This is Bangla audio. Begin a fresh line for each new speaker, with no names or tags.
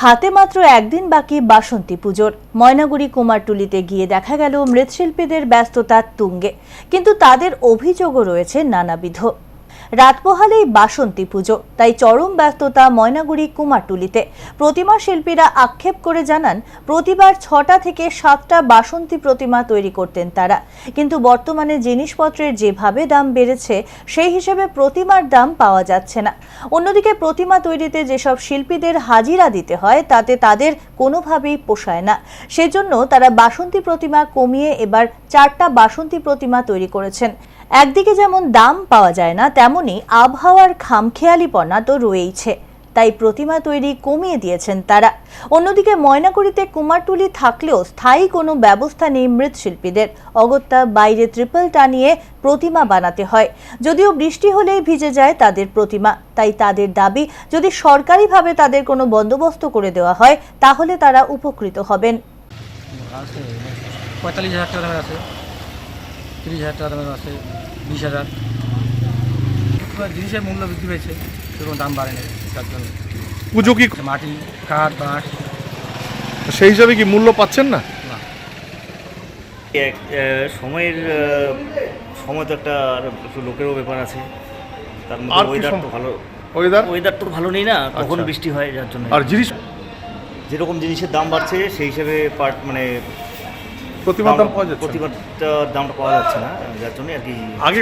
হাতে মাত্র একদিন বাকি বাসন্তী পুজোর। ময়নাগুড়ি কুমারটুলিতে গিয়ে দেখা গেল মৃৎশিল্পীদের ব্যস্ততার তুঙ্গে। কিন্তু তাদের অভিযোগও রয়েছে নানাবিধ। রাত পোহালেই বাসন্তী পুজো। তাই চরম ব্যস্ততা ময়নাগুড়ি কুমারটুলিতে। প্রতিমা শিল্পীরা আক্ষেপ করে জানান, প্রতিবার ছটা থেকে সাতটা বাসন্তী প্রতিমা তৈরি করতেন তারা। কিন্তু বর্তমানে জিনিসপত্রের যেভাবে দাম বেড়েছে, সেই হিসেবে প্রতিমার দাম পাওয়া যাচ্ছে না। অন্যদিকে প্রতিমা তৈরিতে যেসব শিল্পীদের হাজিরা দিতে হয়, তাতে তাদের কোনোভাবেই পোষায় না। সেজন্য তারা বাসন্তী প্রতিমা কমিয়ে এবার চারটা বাসন্তী প্রতিমা তৈরি করেছেন। একদিকে যেমন দাম পাওয়া যায় না, তেমনি আবহাওয়ার খামখেয়ালিপনা তো রয়েইছে, তাই প্রতিমা তৈরি কমিয়ে দিয়েছেন তারা। অন্যদিকে ময়নাগুড়িতে কুমারটুলি থাকলেও স্থায়ী কোনো ব্যবস্থা নেই মৃৎশিল্পীদের। অগত্যা বাইরে ট্রিপল টানিয়ে প্রতিমা বানাতে হয়। যদিও বৃষ্টি হলেই ভিজে যায় তাদের প্রতিমা, তাই তাদের দাবি, যদি সরকারিভাবে তাদের কোনো বন্দোবস্ত করে দেওয়া হয়, তাহলে তারা উপকৃত হবেন।
পঁয়তাল্লিশ হাজার টাকা আছে, তিরিশ হাজার টাকা আছে, বিশ হাজার। জিনিসের মূল্য বৃদ্ধি পেয়েছে সেরকম দাম বাড়েনি তার জন্য।
পুজো কি
মাটি কাঠ বাঁশ।
সেই হিসাবে কি মূল্য পাচ্ছেন না?
না।
এক সময়ের সময় তো একটা আর একটু লোকেরও ব্যাপার আছে। তার মধ্যে ওয়েদার তো ভালো
ওয়েদার
ওয়েদার তো ভালো নেই না কখন
আচ্ছা।
বৃষ্টি হয় যার জন্য।
আর জিনিস
যেরকম জিনিসের দাম বাড়ছে সেই হিসাবে পার্ট মানে
প্রতিমার দাম পাওয়া যাচ্ছে না।
দামটা পাওয়া যাচ্ছে না যার জন্য আর কি
আগে